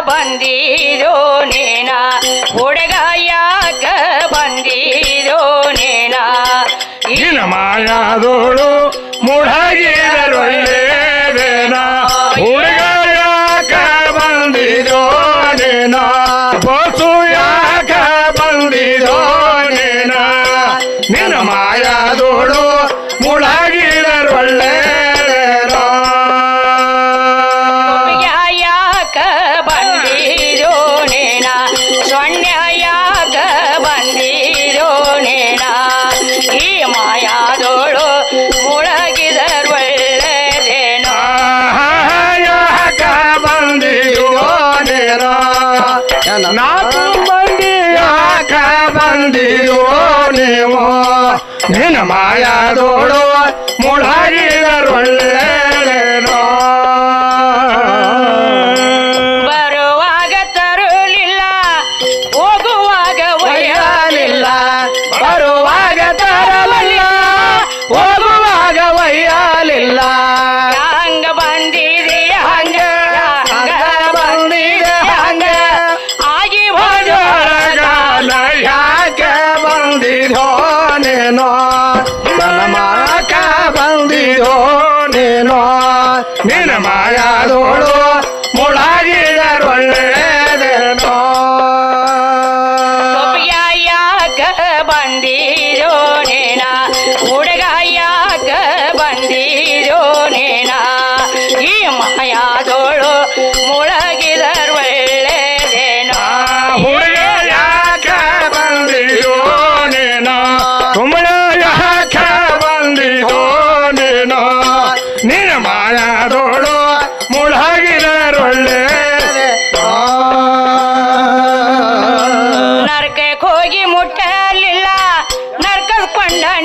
ಬಂದಿದೋ ನೇನ? ಹುಡುಗ ಯಾಕ ಬಂದಿರೋ ನೀನ? ನಿನ್ನ ಮಾಯಾದೋಳು ಮುಳಗಿರೊಳ್ಳೆದೇನ ನಾಲ್ಕು ಮಂದಿ ಯಾಕ ಬಂದಿಯೋ ನೀವು. ನಿನ್ನ ಮಾಯಾದೋಳು ಮುಳಗಿದರೊಳ್ಳೆನೋ ಬಂದಿರೋ ನೇನ ಹುಡುಗ ಯಾಕ ಬಂದಿರೋ ನೇನ ಈ ಮಾಯಾದೋಳು ಮುಳಗಿದರ್ ಒಳ್ಳೆದೇನೋ ಹುಡುಗ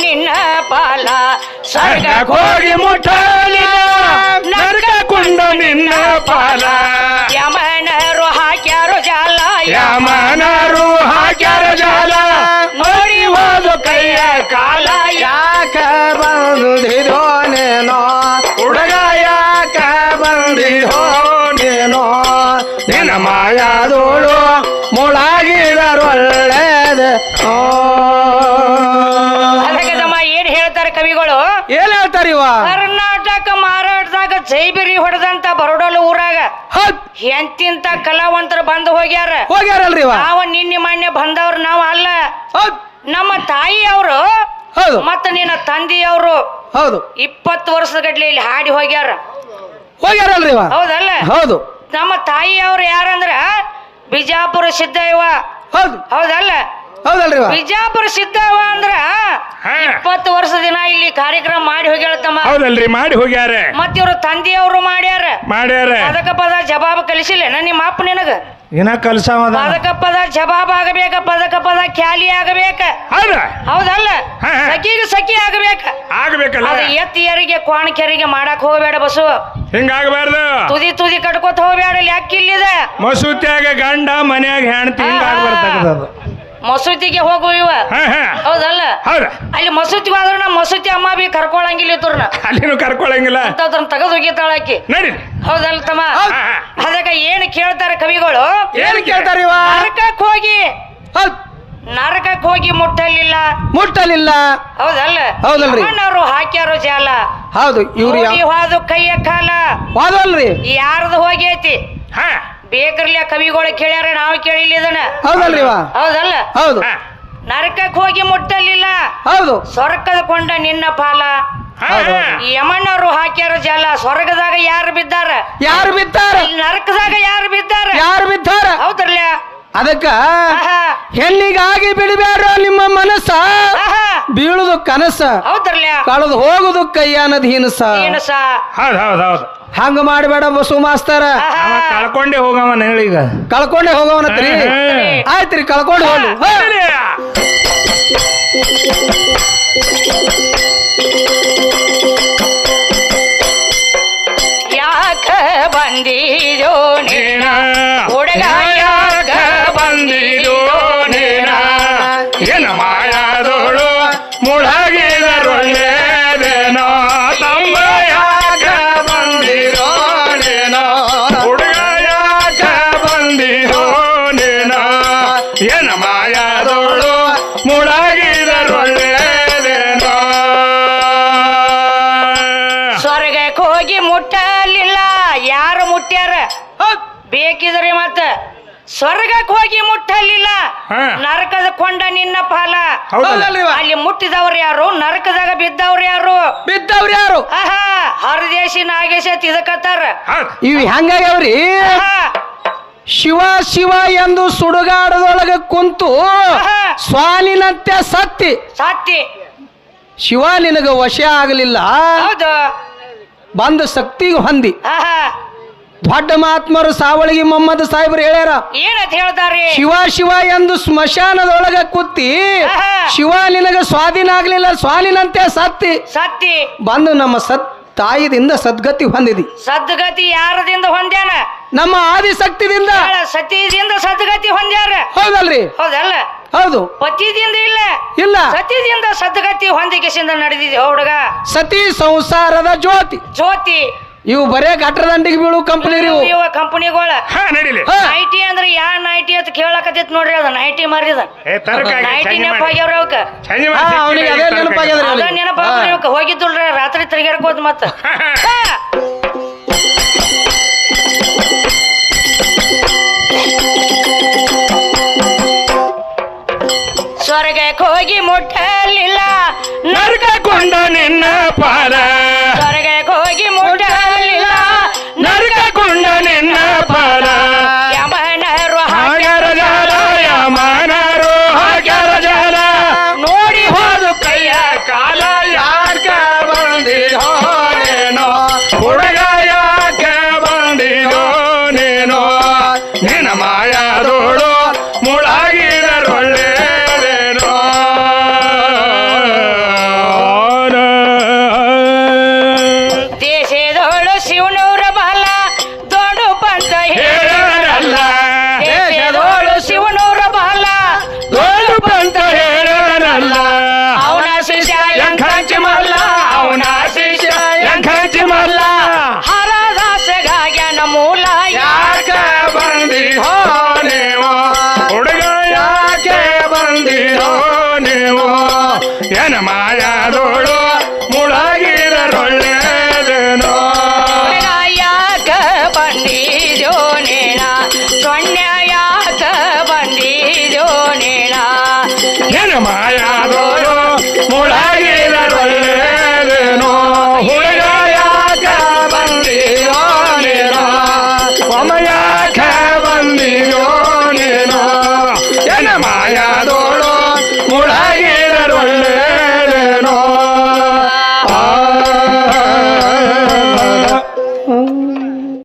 ನಿನ್ನ ಪಾಲ ಸ್ವರ್ಗ ನರ್ಗ ನರಕಕೊಂಡ ನಿನ್ನ ಪಾಲ ಯಮನರು ಹಾಕ್ಯಾರು ಜಾಲ ಯಮನರು ಹಾಕ್ಯಾರ ಜಾಲ. ನೋಡಿ ಹೋದು ಕೈಯ ಕಾಲ ಯಾಕ ಬಂದಿದೋನೇನೋ ಹುಡುಗ ಯಾಕ ಬಂದಿದೋನೇನೋ ನಿನ್ನ ಮಾಯಾದೋಳು ಮುಳಗಿದರೊಳ್ಳೆದೆ. ಅದಕ್ಕೆ ಕರ್ನಾಟಕ ಮಾರಾಟದಾಗ ಜೈಬಿರಿ ಹೊಡೆದಂತ ಬರೋಡಲ್ ಊರಾಗ ಹೌದ್. ಎಂತಿಂತ ಕಲಾವಂತರು ಬಂದು ಹೋಗ್ಯಾರ. ಹೋಗ್ಯಾರಲ್ರಿ ನಾವು ನಿನ್ನೆ ಮಾನ್ಯ ಬಂದವ್ರು ನಾವು ಅಲ್ಲ. ಹೌದ್. ನಮ್ಮ ತಾಯಿ ಅವರು ಹೌದು. ಮತ್ತ ನಿನ್ನ ತಂದೆಯವರು ಹೌದು. ಇಪ್ಪತ್ತು ವರ್ಷದ ಗಟ್ಲೆ ಇಲ್ಲಿ ಹಾಡಿ ಹೋಗ್ಯಾರ. ಹೋಗ್ಯಾರಲ್ರಿ ಹೌದಲ್ಲ? ಹೌದು. ನಮ್ಮ ತಾಯಿಯವ್ರು ಯಾರಂದ್ರ ಬಿಜಾಪುರ ಸಿದ್ದಯ್ಯವ. ಹೌದು. ಹೌದಲ್ಲ? ಹೌದಲ್ರಿ ಇವ ಬಿಜಾಪುರ ಸಿಕ್ಕವ ಅಂದ್ರ ಹಾ. ಇಪ್ಪತ್ತು ವರ್ಷ ದಿನ ಇಲ್ಲಿ ಕಾರ್ಯಕ್ರಮ ಮಾಡಿ ಹೋಗ್ಯಾಳತಮ್ಮ ಹೌದಲ್ರಿ ಮಾಡಿ ಹೋಗ್ಯಾರ. ಮತ್ ಇವ್ರ ತಂದೆಯವರು ಮಾಡ್ಯಾರ. ಮಾಡ್ಯಾರ. ಪದಕ ಪದ ಜವಾಬ್ ಕಲಿಸಿಲ್ಲ ನಿಮ್ಮ ಅಪ್ಪ ನಿನಗ? ಏನ ಕಲ್ಸವದ ಪದಕ ಪದ ಜವಾಬ್ ಆಗಬೇಕ ಪದಕ ಪದ ಖ್ಯಾಲಿ ಆಗಬೇಕ. ಹೌದ? ಹೌದಲ್ಲ? ಹಾ, ಹಾ. ಸಖಿಗೆ ಸಖಿ ಆಗಬೇಕ. ಆಗಬೇಕಲ್ಲ. ಅದು ಎತ್ತಿಯರಿಗೆ ಕ್ವಾಣಕೆರಿಗೆ ಮಾಡಕ್ ಹೋಗಬೇಡ ಬಸು. ಹಿಂಗಾಗಬಾರ್ದು. ತುದಿ ತುದಿ ಕಟ್ಕೋತ ಹೋಗ್ಬೇಡ ಇಲ್ಲಿ ಅಕ್ಕಿಲ್ಲಿದೆ ಮಸೂತ್ಯಾಗ ಗಂಡ ಮನ್ಯಾಗ ಹೆಣ್ತಿ ಹಿಂಗಾಗ್ಬಾರ್ದು. ಮಸೂತಿಗೆ ಹೋಗು ಇವ. ಹಾ ಹಾ. ಹೌದಲ್ಲ? ಹೌದ. ಅಲ್ಲಿ ಮಸೂತಿ ಹೋದ್ರ ನಮ್ಮ ಮಸೂತಿ ಅಮ್ಮ ಬಿ ಕರ್ಕೊಳಂಗಿಲ್ಲ ಇದ್ರನ್ನ ಅಲ್ಲಿನೂ ಕರ್ಕೊಳಂಗಿಲ್ಲ. ಅಂತದ್ರನ್ನ ತೆಗೆದು ಒಗಿತಾಳ ಆಕಿ. ನಡಿ ಹೌದಲ್ಲ ತಮ್ಮ? ಹೌದ್. ಹಾ, ಹಾ. ಅದಕ್ಕ ಏನ್ ಕೇಳ್ತಾರೆ ಕವಿಗಳು? ಏನ್ ಕೇಳ್ತಾರ ಇವ? ನರಕಕ್ಕೆ ಹೋಗಿ. ಹೌದ್. ನರಕಕ್ಕೆ ಹೋಗಿ ಮುಟ್ಟಲಿಲ್ಲ. ಮುಟ್ಟಲಿಲ್ಲ. ಹೌದಲ್ಲ? ಹೌದಲ್ರಿ. ಅವರು ಹಾಕ್ಯಾರು ಜಾಲ. ಹೌದು ಇವ್ರು ಹೋದು ಕೈಯ ಕಾಲ. ಹೌದಲ್ರಿ ಯಾರ್ದು ಹೋಗೈತಿ? ಹಾ. ಬೇಕರ್ಲಿ ಕವಿಗಳು ಕೇಳ್ಯಾರ ನಾವು ಕೇಳಿಲ್ಲ ಇದನ್ನ. ಹೌದಲ್ರಿ ಇವ? ಹೌದಲ್ಲ? ಹೌದು. ನರಕಕ್ಕೆ ಹೋಗಿ ಮುಟ್ಟಲಿಲ್ಲ. ಹೌದು. ಸ್ವರ್ಗದ ಕೊಂಡ ನಿನ್ನ ಪಾಲ. ಯಮಣ್ಣವ್ರು ಹಾಕ್ಯಾರ ಜಲ ಸ್ವರ್ಗದಾಗ ಯಾರು ಬಿದ್ದಾರ? ಯಾರು ಬಿದ್ದಾರ? ನರಕದಾಗ ಯಾರು ಬಿದ್ದಾರ? ಯಾರು ಬಿದ್ದಾರ? ಹೌದ್ರಲ್ಲ ಅದಕ್ಕ ಆಹಾ. ಹೆಣ್ಣಿಗಾಗಿ ಬಿಡಬೇಡ ನಿಮ್ಮ ಮನಸ್ಸ? ಆಹಾ. ಬೀಳುದು ಕನಸ. ಹೌದ್ರಲ್ಲ ಕಳೆದು ಹೋಗುದು ಕೈಯಾನದ ಹಿನಸ. ಏನು ಸಾ ಹೌದ್ ಹೌದ್ ಹೌದ್. ಹಂಗ ಮಾಡಬೇಡ ಬಸು ಮಾಸ್ತರ. ಅವ ಕಳ್ಕೊಂಡೇ ಹೋಗವನ ಈಗ. ಕಳ್ಕೊಂಡೆ ಹೋಗವನತ್ರಿ. ಆಯ್ತ್ರಿ ಕಳ್ಕೊಂಡು ಹೋಗ್ಲಿ ಹೋಗಿ ಮುಟ್ಟಲಿಲ್ಲ. ಯಾರು ಮುಟ್ಟ್ಯಾರ? ಬೇಕಿದ್ರಿ ಮತ್ತ ಸ್ವರ್ಗಕ್ಕೆ ಹೋಗಿ ಮುಟ್ಟಲಿಲ್ಲ. ನರಕದ ಕೊಂಡ ನಿನ್ನ ಪಾಲ. ಅಲ್ಲಿ ಮುಟ್ಟಿದವ್ರು ಯಾರು? ನರಕದಾಗ ಬಿದ್ದವ್ರು ಯಾರು? ಬಿದ್ದವ್ರು ಯಾರು? ಆಹಾ ಹರದೇಶಿ ನಾಗೇಶ ತಿದಕತ್ತಾರ. ಇವ್ ಹೆಂಗಾಗ್ಯಾವ್ರಿ ಶಿವ ಶಿವ ಎಂದು ಸುಡುಗಾಡದೊಳಗ ಕುಂತು ಸ್ವಾಲಿನಂತೆ ಸತ್ತಿ. ಸತ್ತಿ. ಶಿವ ನಿನಗ ವಶ ಆಗಲಿಲ್ಲ. ಹೌದು. ಬಂದ ಶಕ್ತಿಗೆ ಹೊಂದಿ. ಆಹಾ. ದೊಡ್ಡ ಮಹಾತ್ಮರು ಸಾವಳಿಗೆ ಮೊಹಮ್ಮದ್ ಸಾಹೇಬ್ರು ಹೇಳ್ಯಾರ ಏನಂತ ಹೇಳ್ತಾರೆ ಶಿವ ಶಿವ ಎಂದು ಸ್ಮಶಾನದೊಳಗ ಕುತ್ತಿ. ಶಿವ ನಿನಗ ಸ್ವಾಧೀನ ಆಗ್ಲಿಲ್ಲ ಸ್ವಾಲಿನಂತೆ ಸತ್ತಿ. ಸತ್ತಿ. ಬಂದು ನಮ್ಮ ಸತ್ ತಾಯಿದಿಂದ ಸದ್ಗತಿ ಹೊಂದಿದಿ. ಸದ್ಗತಿ ಯಾರದಿಂದ ಹೊಂದ್ಯಾನ? ನಮ್ಮ ಆದಿಶಕ್ತಿದಿಂದ. ಸತಿಯಿಂದ ಸದ್ಗತಿ ಹೊಂದ್ಯಾರ. ಹೌದಲ್ರಿ? ಹೌದಲ್ಲ? ಹೌದು. ಪತಿದಿಂದ ಇಲ್ಲ. ಇಲ್ಲ. ಸತಿದಿಂದ ಸದ್ಗತಿ ಹೊಂದಿಕೆಸಿಂದ ನಡೆದಿದೆ ಹುಡುಗ. ಸತಿ ಸಂಸಾರದ ಜ್ಯೋತಿ. ಜ್ಯೋತಿ. ಇವು ಬರೇ ಗಟ್ರದಂಡಿಗೆ ಬೀಳು ಕಂಪನಿ ಇವು. ಇವ ಕಂಪನಿಗಳ ಹಾ ನಡಿಲಿ. ನೈಟಿ ಅಂದ್ರೆ ಯಾ ನೈಟಿ ಅಂತ ಕೇಳಕತ್ತಿತ್ ನೋಡ್ರಿ ಅದ. ನೈಟಿ ಮಾರಿದ ಏ ತರಕ ನೈಟಿ ನೆನಪಾಗ್ಯಾವ್ರಿ ಅವಕ್ಕ. ಅವ್ನಿಗೆ ಅದೇ ನೆನಪಾಗ್ಯದ್ರಿ ಅದ. ನೆನಪಾಗ್ರಿ. ಅವಕ್ಕ. ಹೋಗಿದ್ದುಲ್ರಿ ರಾತ್ರಿ ತಿರ್ಗಾಡ್ಕೋದ್ ಮತ್ತ. ಹೋಗಿ ಮುಟ್ಟಲಿಲ್ಲ. ನರ್ಕಕೊಂಡ ನಿನ್ನ ಪಾದ.